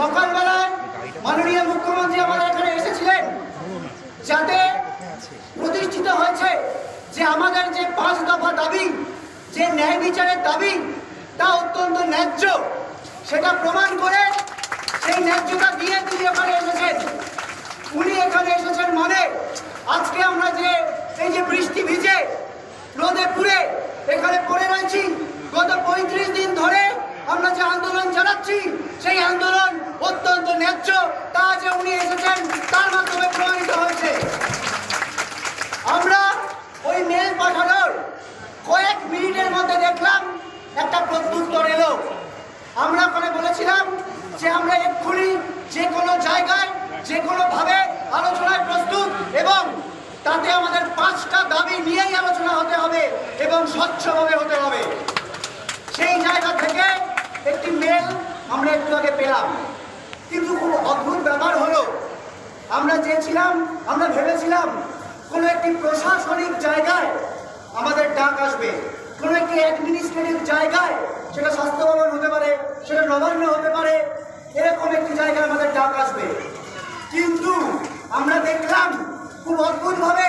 সকালবেলায় মাননীয় মুখ্যমন্ত্রী আমাদের এখানে এসেছিলেন, যাতে প্রতিষ্ঠিত হয়েছে যে আমাদের যে পাঁচ দফা দাবি, যে ন্যায় বিচারের দাবি, তা অত্যন্ত ন্যায্য। সেটা প্রমাণ করে সেই ন্যায্যতা দিয়ে তিনি এখানে এসেছেন। উনি এখানে এসেছেন মানে আজকে আমরা যে এই যে বৃষ্টি ভিজে রোদে পুড়ে এখানে পড়ে রয়েছি, গত পঁয়ত্রিশ দিন ধরে আমরা যে আন্দোলন চালাচ্ছি, সেই আন্দোলন অত্যন্ত ন্যায্য, তা যে উনি এসেছেন, তার মাধ্যমে প্রমাণিত হয়েছে। আমরা ওই মেল পাঠানোর কয়েক মিনিটের মধ্যে দেখলাম, একটা প্রত্যুত্তর এলো। আমরা ওখানে বলেছিলাম যে আমরা এক্ষুনি যে কোনো জায়গায়, যে কোনো ভাবে আলোচনায় প্রস্তুত এবং তাতে আমাদের পাঁচটা দাবি নিয়েই আলোচনা হতে হবে এবং স্বচ্ছভাবে হতে হবে। সেই জায়গা থেকে একটি মেল আমরা একটু আগে পেলাম। কিন্তু খুব অদ্ভুত ব্যাপার হলো, আমরা চেয়েছিলাম, আমরা ভেবেছিলাম কোনো একটি প্রশাসনিক জায়গায় আমাদের ডাক আসবে, কোনো একটি অ্যাডমিনিস্ট্রেটিভ জায়গায় সেটা স্বাস্থ্য ভবন হতে পারে, সেটা নবান্ন হতে পারে, এরকম একটি জায়গায় আমাদের ডাক আসবে। কিন্তু আমরা দেখলাম খুব অদ্ভুতভাবে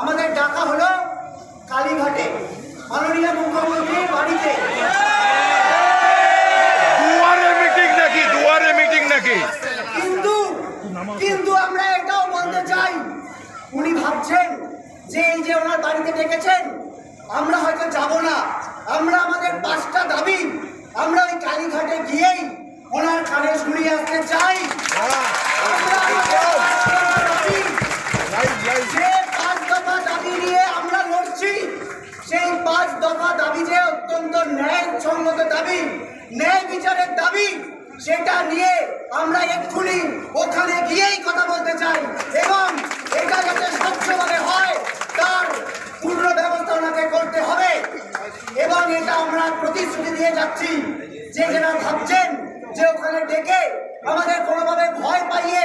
আমাদের ডাকা হলো কালীঘাটে, মাননীয় মুখ্যমন্ত্রীর বাড়িতে দুয়ারে মিটিং নাকি দুয়ারে মিটিং নাকি কিন্তু কিন্তু আমরা এটাও বলতে চাই উনি ভাবছেন ওনার বাড়িতে ডেকেছেন, আমরা হয়তো যাব না। আমরা আমাদের পাঁচটা দাবি আমরা ওই কালীঘাটে গিয়েই ওনার কানে শুনিয়ে আসতে চাই। আমরা যে পাঁচ দফা দাবি নিয়ে আমরা লড়ছি, সেই পাঁচ দফা দাবি যে অত্যন্ত ন্যায়সঙ্গত দাবি, ন্যায় বিচারের দাবি, সেটা নিয়ে আমরা এক্ষুনি ওখানে গিয়েই কথা বলতে চাই এবং এটা যাতে স্বচ্ছভাবে হয় তার পূর্ণ ব্যবস্থা ওনাকে করতে হবে এবং এটা আমরা প্রতিশ্রুতি দিয়ে যাচ্ছি যে যারা ভাবছেন যে ওখানে ডেকে আমাদের কোনোভাবে ভয় পাইয়ে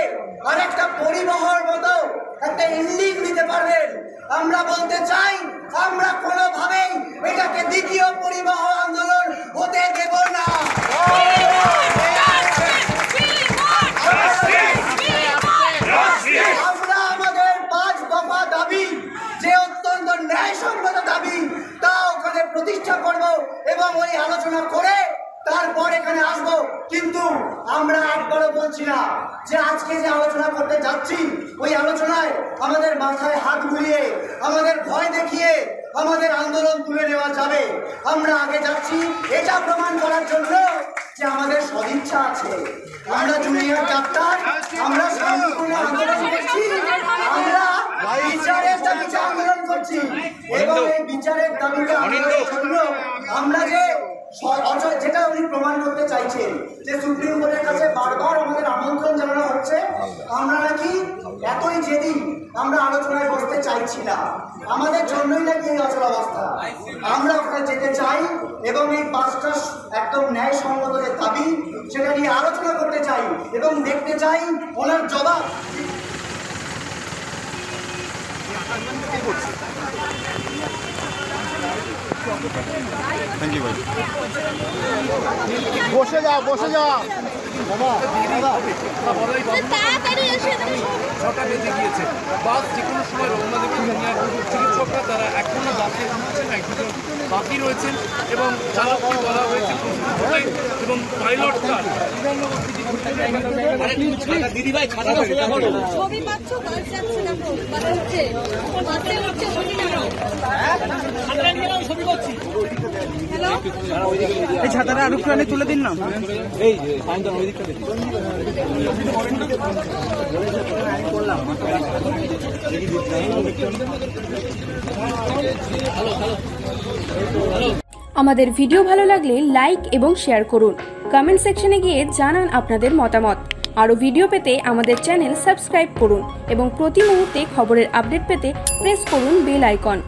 আরেকটা পরিবহর মতো একটা ইন্ডিং দিতে পারবেন, আমরা বলতে চাই, আমরা কোনোভাবেই এটাকে দ্বিতীয় পরিবহ আন্দোলন হতে দেব না। আমরা আমাদের পাঁচ দাবি, যে অত্যন্ত দাবি, তা ওখানে প্রতিষ্ঠা করব এবং ওই আলোচনা করে তারপর এখানে আসব। কিন্তু আমরা একবারও বলছি না যে আজকে যে আলোচনা করতে যাচ্ছি, ওই আলোচনায় আমাদের মাথায় হাত বুলিয়ে, আমাদের ভয় দেখিয়ে, আমাদের আন্দোলন তুলে নেওয়া যাবে। আমরা আগে যাচ্ছি, এটা প্রমাণ করার জন্য যে আমাদের সদিচ্ছা আছে। আমরা জুনিয়র ডাক্তার, আমরা আন্দোলন করছি, আমরা বিচারের দাবিতে আন্দোলন করছি। এবং এই বিচারের দাবিতে আমরা যে যেটা উনি প্রমাণ করতে চাইছেন যে সুপ্রিম কোর্টের কাছে বারবার আমাদের আমন্ত্রণ জানানো হচ্ছে, আমরা নাকি এতই যেদিন আমরা আলোচনায় বসতে চাইছি না। আমাদের জন্যই নাকি এই অচল অবস্থা আমরা ওখানে যেতে চাই এবং এই পাঁচটা একদম ন্যায়সঙ্গত যে দাবি, সেটা নিয়ে আলোচনা করতে চাই এবং দেখতে চাই ওনার জবাব। বসে যাও বসে যাও। ছটা বেজে গিয়েছে। বাস যে কোনো সময় রওনা দেবে চিকিৎসকরা তারা এখনও বাসে উঠছেন এক বাকি রয়েছেন এবং চালককে বলা হয়েছে এবং পাইলট কার। ছবি পাচ্ছ বাস যাচ্ছে দেখো বাসে উঠছে বাসে উঠছে এই ছাতাটা আর একটু আগে তুলে দিন না। এই আমাদের ভিডিও ভালো লাগলে লাইক এবং শেয়ার করুন। কমেন্ট সেকশনে গিয়ে জানান আপনাদের মতামত। আরও ভিডিও পেতে আমাদের চ্যানেল সাবস্ক্রাইব করুন এবং প্রতি মুহূর্তে খবরের আপডেট পেতে প্রেস করুন বেল আইকন।